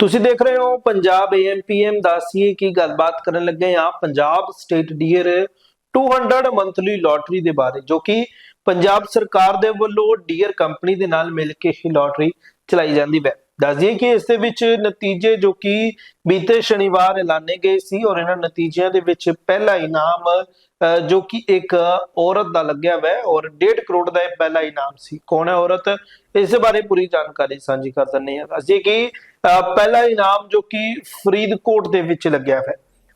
ਤੁਸੀਂ ਦੇਖ ਰਹੇ ਹੋ ਪੰਜਾਬ ਏਐਮਪੀਐਮ ਦਾ ਸੀਏ ਕੀ ਗੱਲਬਾਤ ਕਰਨ ਲੱਗੇ ਆ Punjab state dear 200 monthly lottery ਦੇ ਬਾਰੇ, ਜੋ ਕਿ ਪੰਜਾਬ ਸਰਕਾਰ ਦੇ ਵੱਲੋਂ ਡੀਅਰ ਕੰਪਨੀ ਦੇ ਨਾਲ ਮਿਲ ਕੇ ਹੀ ਲੋਟਰੀ ਚਲਾਈ ਜਾਂਦੀ ਹੈ। ਦੱਸ ਦਈਏ ਕਿ ਇਸ ਦੇ ਵਿੱਚ ਨਤੀਜੇ ਜੋ ਕਿ ਬੀਤੇ ਸ਼ਨੀਵਾਰ ਐਲਾਨੇ ਗਏ ਸੀ ਔਰ ਇਹਨਾਂ ਨਤੀਜਿਆਂ ਦੇ ਵਿੱਚ ਪਹਿਲਾ ਇਨਾਮ ਜੋ ਕਿ ਇੱਕ ਔਰਤ ਦਾ ਲੱਗਿਆ ਹੋਇਆ ਔਰ 1.5 ਕਰੋੜ ਦਾ ਇਹ ਪਹਿਲਾ ਇਨਾਮ ਸੀ। ਕੌਣ ਹੈ ਔਰਤ? ਇਸ ਬਾਰੇ ਪੂਰੀ ਜਾਣਕਾਰੀ ਸਾਂਝੀ ਕਰ ਦਿੰਦੇ ਹਾਂ। ਅਸੀਂ ਕਿ ਪਹਿਲਾ ਇਨਾਮ ਜੋ ਕਿ ਫਰੀਦਕੋਟ ਦੇ ਵਿੱਚ ਲੱਗਿਆ ਹੋਇਆ ਹੈ।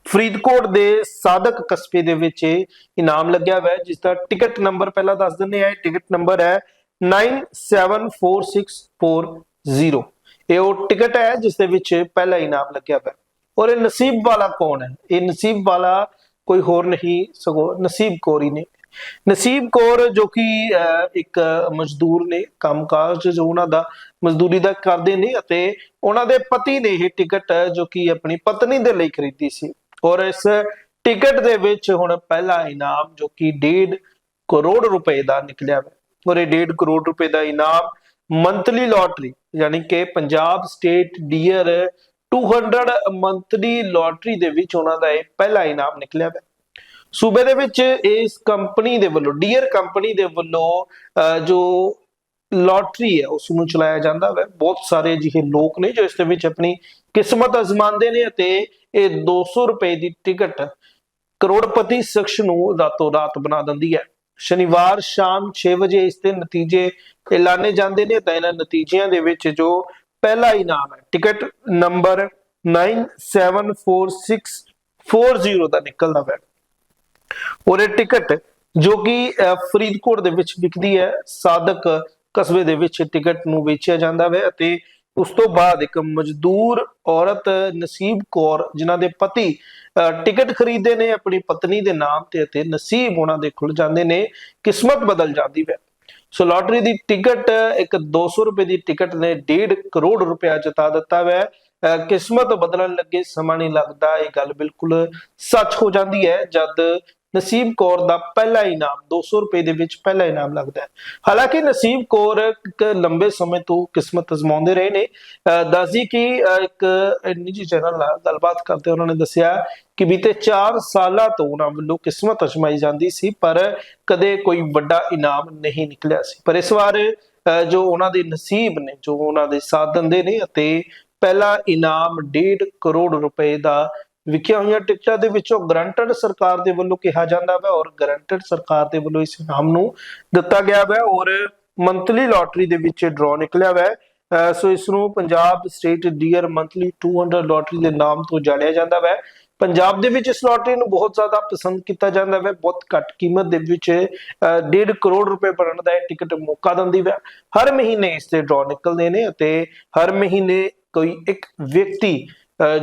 ਫਰੀਦਕੋਟ ਦੇ ਸਾਦਕ ਕਸਬੇ ਦੇ ਵਿੱਚ ਇਹ ਇਨਾਮ ਲੱਗਿਆ ਹੋਇਆ ਹੈ, ਜਿਸ ਦਾ ਟਿਕਟ ਨੰਬਰ ਪਹਿਲਾਂ ਦੱਸ ਦਿੰਦੇ ਆ ਟਿਕਟ ਨੰਬਰ ਹੈ 974640 ਇਹ ਉਹ ਟਿਕਟ ਹੈ ਜਿਸ ਦੇ ਵਿੱਚ ਪਹਿਲਾ ਇਨਾਮ ਲੱਗਿਆ ਹੋਇਆ ਔਰ ਇਹ ਨਸੀਬ ਵਾਲਾ ਕੌਣ ਹੈ? ਇਹ ਨਸੀਬ ਵਾਲਾ ਕੋਈ ਹੋਰ ਨਹੀਂ, ਸਗੋਂ ਨਸੀਬ ਕੌਰ ਹੀ ਨੇ। ਨਸੀਬ ਕੌਰ ਜੋ ਕਿ ਇੱਕ ਮਜ਼ਦੂਰ ਨੇ ਕੰਮਕਾਜ ਜੋ ਉਹਨਾਂ ਦਾ ਮਜ਼ਦੂਰੀ ਦਾ ਕਰਦੇ ਨੇ ਅਤੇ ਉਹਨਾਂ ਦੇ ਪਤੀ ਨੇ ਇਹ ਟਿਕਟ ਜੋ ਕਿ ਆਪਣੀ ਪਤਨੀ ਦੇ ਲਈ ਖਰੀਦੀ ਸੀ। ਔਰ ਇਸ ਟਿਕਟ ਦੇ ਵਿੱਚ ਹੁਣ ਪਹਿਲਾ ਇਨਾਮ ਜੋ ਕਿ 1.5 ਕਰੋੜ ਰੁਪਏ ਦਾ ਨਿਕਲਿਆ ਹੈ ਔਰ ਇਹ 1.5 ਕਰੋੜ ਰੁਪਏ ਦਾ ਇਨਾਮ ਮੰਥਲੀ ਲੋਟਰੀ, ਯਾਨੀ ਕਿ Punjab state dear 200 monthly lottery ਦੇ ਵਿੱਚ ਉਹਨਾਂ ਦਾ ਇਹ ਪਹਿਲਾ ਇਨਾਮ ਨਿਕਲਿਆ ਹੈ ਸੂਬੇ ਦੇ ਵਿੱਚ ਇਸ ਕੰਪਨੀ ਦੇ ਵੱਲੋਂ ਡੀਅਰ ਕੰਪਨੀ ਦੇ ਵੱਲੋਂ ਅਹ, ਜੋ ਲੋਟਰੀ ਹੈ ਉਸ ਨੂੰ ਚਲਾਇਆ ਜਾਂਦਾ ਹੈ। ਬਹੁਤ ਸਾਰੇ ਅਜਿਹੇ ਲੋਕ ਨੇ ਜੋ ਇਸ ਦੇ ਵਿੱਚ ਆਪਣੀ ਕਿਸਮਤ ਅਜ਼ਮਾਉਂਦੇ ਨੇ ਅਤੇ ਇਹ 200 ਰੁਪਏ ਦੀ ਟਿਕਟ ਕਰੋੜਪਤੀ ਸ਼ਖਸ ਨੂੰ ਰਾਤੋਂ ਰਾਤ ਬਣਾ ਦਿੰਦੀ ਹੈ। ਸ਼ਨੀਵਾਰ ਸ਼ਾਮ 6 ਵਜੇ ਇਸ ਦੇ ਨਤੀਜੇ ਐਲਾਨੇ ਜਾਂਦੇ ਨੇ ਤਾਂ ਇਹਨਾਂ ਨਤੀਜਿਆਂ ਦੇ ਵਿੱਚ ਜੋ ਪਹਿਲਾ ਇਨਾਮ ਹੈ ਟਿਕਟ ਨੰਬਰ 974640 ਦਾ ਨਿਕਲਦਾ ਹੈ ਔਰ ਇਹ ਟਿਕਟ ਜੋ ਕਿ ਅਹ, ਫਰੀਦਕੋਟ ਦੇ ਵਿੱਚ ਵਿਕਦੀ ਹੈ ਸਾਦਕ ਕਸਬੇ ਦੇ ਵਿੱਚ ਟਿਕਟ ਨੂੰ ਵੇਚਿਆ ਜਾਂਦਾ ਹੈ ਅਤੇ ਉਸ ਤੋਂ ਬਾਅਦ ਇੱਕ ਮਜ਼ਦੂਰ ਔਰਤ ਨਸੀਬ ਕੌਰ ਜਿਨ੍ਹਾਂ ਦੇ ਪਤੀ ਟਿਕਟ ਖਰੀਦਦੇ ਨੇ ਆਪਣੀ ਪਤਨੀ ਦੇ ਨਾਮ ਤੇ ਅਤੇ ਨਸੀਬ ਉਹਨਾਂ ਦੇ ਖੁੱਲ ਜਾਂਦੇ ਨੇ ਕਿਸਮਤ ਬਦਲ ਜਾਂਦੀ ਹੈ ਸੋ ਲਾਟਰੀ ਦੀ ਟਿਕਟ ਇੱਕ 200 ਰੁਪਏ ਦੀ ਟਿਕਟ ਨੇ 1.5 ਕਰੋੜ ਰੁਪਇਆ ਜਿਤਾ ਦਿੱਤਾ ਹੈ ਅਹ ਕਿਸਮਤ ਬਦਲਣ ਲੱਗੇ ਸਮਾਂ ਨਹੀਂ ਲੱਗਦਾ ਇਹ ਗੱਲ ਬਿਲਕੁਲ ਸੱਚ ਹੋ ਜਾਂਦੀ ਹੈ ਜਦ ਨਸੀਬ ਕੌਰ ਦਾ ਪਹਿਲਾ ਇਨਾਮ 200 ਰੁਪਏ ਦੇ ਵਿੱਚ ਪਹਿਲਾ ਇਨਾਮ ਲੱਗਦਾ ਹੈ। ਹਾਲਾਂਕਿ ਨਸੀਬ ਕੌਰ ਇੱਕ ਲੰਬੇ ਸਮੇਂ ਤੋਂ ਕਿਸਮਤ ਅਜ਼ਮਾਉਂਦੇ ਰਹੇ ਨੇ। ਅਹ ਦੱਸਦੀ ਇੱਕ ਨਿੱਜੀ ਚੈਨਲ ਨਾਲ ਗੱਲਬਾਤ ਕਰਦੇ ਉਹਨਾਂ ਨੇ ਦੱਸਿਆ ਕਿ ਬੀਤੇ 4 ਸਾਲਾਂ ਤੋਂ ਉਹਨਾਂ ਵੱਲੋਂ ਕਿਸਮਤ ਅਜ਼ਮਾਈ ਜਾਂਦੀ ਸੀ, ਪਰ ਕਦੇ ਕੋਈ ਵੱਡਾ ਇਨਾਮ ਨਹੀਂ ਨਿਕਲਿਆ ਸੀ। ਪਰ ਇਸ ਵਾਰ, ਅਹ ਜੋ ਉਹਨਾਂ ਦੇ ਨਸੀਬ ਨੇ, ਜੋ ਉਹਨਾਂ ਦੇ ਸਾਥ ਦਿੰਦੇ ਨੇ ਅਤੇ ਪਹਿਲਾ ਇਨਾਮ 1.5 ਕਰੋੜ ਰੁਪਏ ਦਾ ਵਿਕਿਆ ਹੋਈਆਂ ਟਿਕਟਾਂ ਦੇ ਵਿੱਚੋਂ ਗਰੰਟਡ ਸਰਕਾਰ ਦੇ ਵੱਲੋਂ ਕਿਹਾ ਜਾਂਦਾ ਹੈ ਔਰ ਗਰੰਟਡ ਸਰਕਾਰ ਦੇ ਵੱਲੋਂ ਇਸ ਇਨਾਮ ਨੂੰ ਦਿੱਤਾ ਗਿਆ ਹੈ ਔਰ ਮੰਥਲੀ ਲੋਟਰੀ ਦੇ ਵਿੱਚ ਡਰਾਅ ਨਿਕਲਿਆ ਹੈ ਸੋ ਇਸ ਨੂੰ Punjab state dear monthly 200 lottery ਦੇ ਨਾਮ ਤੋਂ ਜਾਣਿਆ ਜਾਂਦਾ ਹੈ ਪੰਜਾਬ ਦੇ ਵਿੱਚ ਇਸ ਲੋਟਰੀ ਨੂੰ ਬਹੁਤ ਜ਼ਿਆਦਾ ਪਸੰਦ ਕੀਤਾ ਜਾਂਦਾ ਹੈ ਬਹੁਤ ਘੱਟ ਕੀਮਤ ਦੇ ਵਿੱਚ 1.5 ਕਰੋੜ ਰੁਪਏ ਬਣਨ ਦਾ ਇਹ ਟਿਕਟ ਮੌਕਾ ਦਿੰਦੀ ਹੈ ਹਰ ਮਹੀਨੇ ਇਸ ਦੇ ਡਰਾਅ ਨਿਕਲਦੇ ਨੇ ਅਤੇ ਹਰ ਮਹੀਨੇ ਕੋਈ ਇੱਕ ਵਿਅਕਤੀ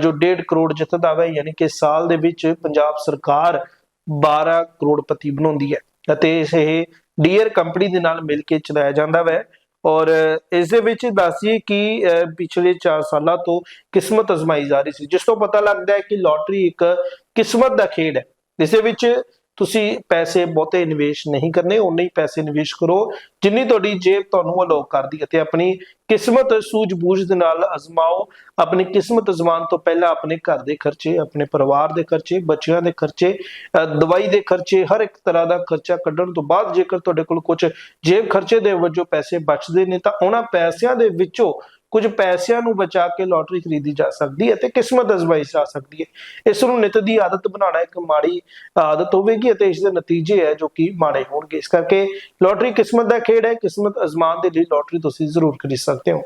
ਜੋ 1.5 ਕਰੋੜ ਜਿੱਤਦਾ ਹੈ ਯਾਨੀ ਕਿ ਸਾਲ ਦੇ ਵਿੱਚ ਪੰਜਾਬ ਸਰਕਾਰ 12 ਕਰੋੜਪਤੀ ਬਣਾਉਂਦੀ ਹੈ ਅਤੇ ਇਹ ਡੀਅਰ ਕੰਪਨੀ ਦੇ ਨਾਲ ਮਿਲ ਕੇ ਚਲਾਇਆ ਜਾਂਦਾ ਹੈ ਔਰ ਇਸ ਦੇ ਵਿੱਚ ਦੱਸੀਏ ਕਿ ਅਹ, ਪਿਛਲੇ 4 ਸਾਲਾਂ ਤੋਂ ਕਿਸਮਤ ਅਜ਼ਮਾਈ ਜਾ ਰਹੀ ਸੀ। ਜਿਸ ਤੋਂ ਪਤਾ ਲੱਗਦਾ ਹੈ ਕਿ ਲੋਟਰੀ ਇੱਕ ਕਿਸਮਤ ਦਾ ਖੇਡ ਹੈ। ਇਸ ਦੇ ਵਿੱਚ ਤੁਸੀਂ ਪੈਸੇ ਬਹੁਤੇ ਨਿਵੇਸ਼ ਨਹੀਂ ਕਰਨੇ ਉਨੇ ਹੀ ਪੈਸੇ ਨਿਵੇਸ਼ ਕਰੋ। ਜਿੰਨੀ ਤੁਹਾਡੀ ਜੇਬ ਤੁਹਾਨੂੰ ਅਲਾਉ ਕਰਦੀ ਹੈ ਤੇ ਆਪਣੀ ਕਿਸਮਤ ਸੂਝ-ਬੂਝ ਦੇ ਨਾਲ ਅਜ਼ਮਾਓ। ਆਪਣੀ ਕਿਸਮਤ ਅਜਮਾਨ ਤੋਂ ਪਹਿਲਾਂ ਆਪਣੇ ਘਰ ਦੇ ਖਰਚੇ, ਆਪਣੇ ਪਰਿਵਾਰ ਦੇ ਖਰਚੇ, ਬੱਚਿਆਂ ਦੇ ਖਰਚੇ ਅਹ ਦਵਾਈ ਦੇ ਖਰਚੇ, ਹਰ ਇੱਕ ਤਰ੍ਹਾਂ ਦਾ ਖਰਚਾ ਕੱਢਣ ਤੋਂ ਬਾਅਦ ਜੇਕਰ ਤੁਹਾਡੇ ਕੋਲ ਕੁਝ ਜੇਬ ਖਰਚੇ ਦੇ ਵਜੋਂ ਪੈਸੇ ਬਚਦੇ ਨੇ ਤਾਂ ਉਹਨਾਂ ਪੈਸਿਆਂ ਦੇ ਵਿੱਚੋਂ ਕੁਝ ਪੈਸਿਆਂ ਨੂੰ ਬਚਾ ਕੇ ਲੋਟਰੀ ਖਰੀਦੀ ਜਾ ਸਕਦੀ ਹੈ ਤੇ ਕਿਸਮਤ ਅਜ਼ਮਾਈ ਜਾ ਸਕਦੀ ਹੈ। ਇਸ ਨੂੰ ਨਿਤ ਦੀ ਆਦਤ ਬਣਾਉਣਾ ਇੱਕ ਮਾੜੀ ਆਦਤ ਹੋਵੇਗੀ ਅਤੇ ਇਸ ਦੇ ਨਤੀਜੇ ਹੈ ਜੋ ਕਿ ਮਾੜੇ ਹੋਣਗੇ। ਇਸ ਕਰਕੇ ਲੋਟਰੀ ਕਿਸਮਤ ਦਾ ਖੇਡ ਹੈ, ਕਿਸਮਤ ਅਜ਼ਮਾਨ ਦੇ ਲਈ ਲੋਟਰੀ ਤੁਸੀਂ ਜ਼ਰੂਰ ਖਰੀਦ ਸਕਦੇ ਹੋ।